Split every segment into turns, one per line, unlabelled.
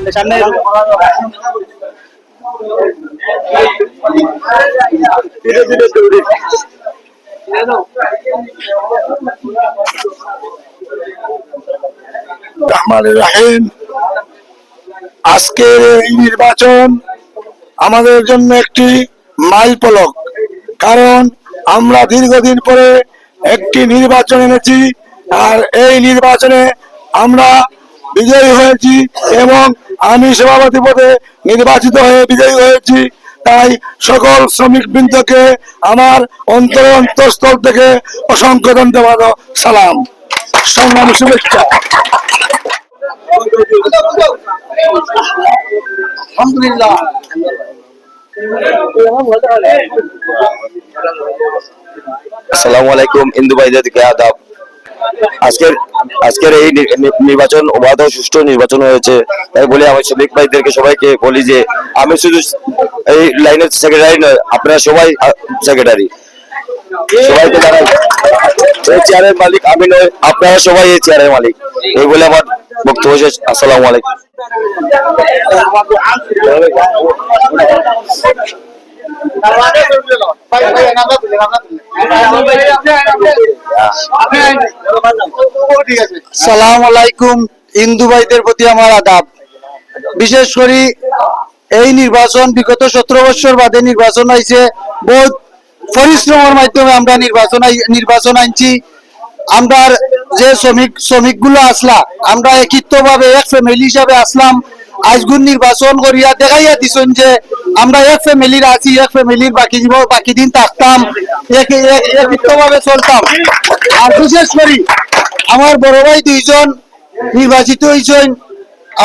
সামনে সামনে। ধীরে ধীরে দৌড়ে।
রাহিম আজকের এই নির্বাচন আমাদের জন্য একটি মাইল ফলক কারণ আমরা দীর্ঘদিন পরে একটি নির্বাচন এনেছি, আর এই নির্বাচনে আমরা বিজয়ী হয়েছি এবং আমি সভাপতি পদে নির্বাচিত হয়ে বিজয়ী হয়েছি। তাই সকল শ্রমিক বৃন্দকে আমার অন্তর অন্তঃস্থল থেকে অসংখ্য ধন্যবাদ সালাম। সংগ্রামী শুভেচ্ছা।
আলহামদুলিল্লাহ।
আসসালামু আলাইকুম হিন্দু ভাইদেরকে আদাব। আজকের আজকের এই নির্বাচন অবাধ সুষ্ঠু নির্বাচন হয়েছে তাই বলে আমার শ্রমিক ভাইদেরকে সবাইকে বলি যে আমি শুধু এই লাইনের সেক্রেটারি নয় আপনারা সবাই সেক্রেটারি সবাইকে জানাই এই চেয়ারের মালিক আমি নয় আপনারা সবাই এই চেয়ারের মালিক এই বলে আমার বক্তব্য শেষ আসসালামু আলাইকুম
সালাম আলাইকুম ভাইদের প্রতি আমার আদাব। বিশেষ করে, এই নির্বাচন বিগত সতেরো বছর বাদে নির্বাচন আইছে বহুত পরিশ্রমের মাধ্যমে আমরা নির্বাচন নির্বাচন আনছি। আমরা যে শ্রমিক শ্রমিকগুলো আসলা, আমরা একিত্ব ভাবে এক ফ্যামিলি হিসাবে আসলাম। আজগুন নির্বাচন করিয়া দেখাইয়া দিছেন যে আমরা এক ফ্যামিলির আছি, এক ফ্যামিলির বাকি জীবন, বাকি দিন থাকতাম ভাবে চলতাম। আর বিশেষ করি আমার বড় ভাই দুইজন, নির্বাচিত হয়েছেন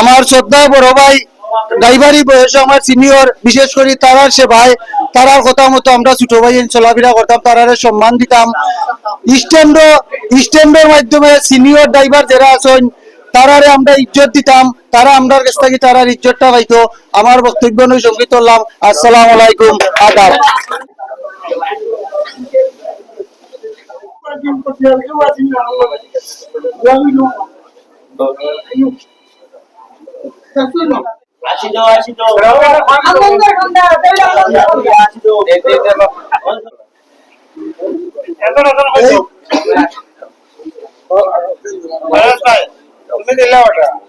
আমার শ্রদ্ধা বড় ভাই ড্রাইভারি বয়সে আমার সিনিয়র বিশেষ করে তারার সেবায়, তারার কথা মতো আমরা ছোট ভাই চলাফেরা করতাম, তারারে সম্মান দিতাম। স্ট্যান্ড স্ট্যান্ডের মাধ্যমে সিনিয়র ড্রাইভার যারা আছেন তারারে আমরা ইজ্জত দিতাম, তারা আমরার কাছ থেকে তারার ইজ্জতটা পাইতো। আমার বক্তব্য নই সংগীত করলাম আসসালাম আলাইকুম, আদাব। এখন এখন ¿Dónde es la otra?